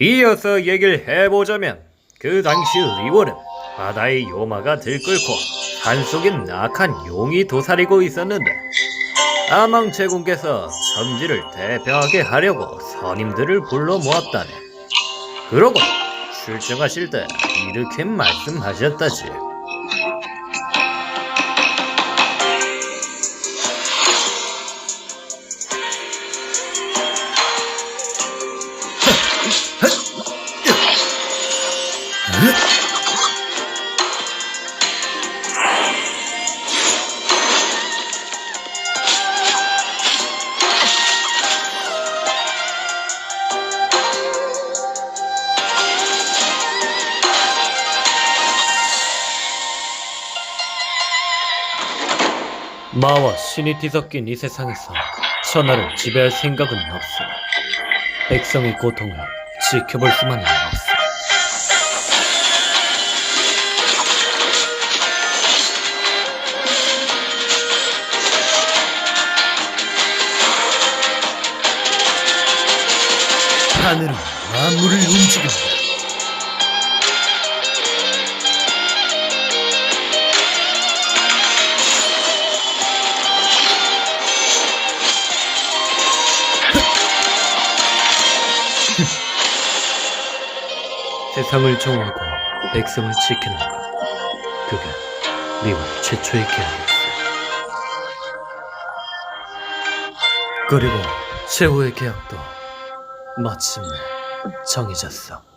이어서 얘기를 해보자면 그 당시 리월은 바다의 요마가 들끓고 산속엔 악한 용이 도사리고 있었는데 아망제군께서 천지를 대표하게 하려고 선임들을 불러 모았다네. 그러고 출정하실 때 이렇게 말씀하셨다지. 마와 신이 뒤섞인 이 세상에서 천하를 지배할 생각은 없어. 백성의 고통을 지켜볼 수만은 없 하늘은 만물을 움직인다. 세상을 정하고 백성을 지키는 것. 그게 미국 최초의 계약이었어. 그리고 최후의 계약도 마침내 정해졌어.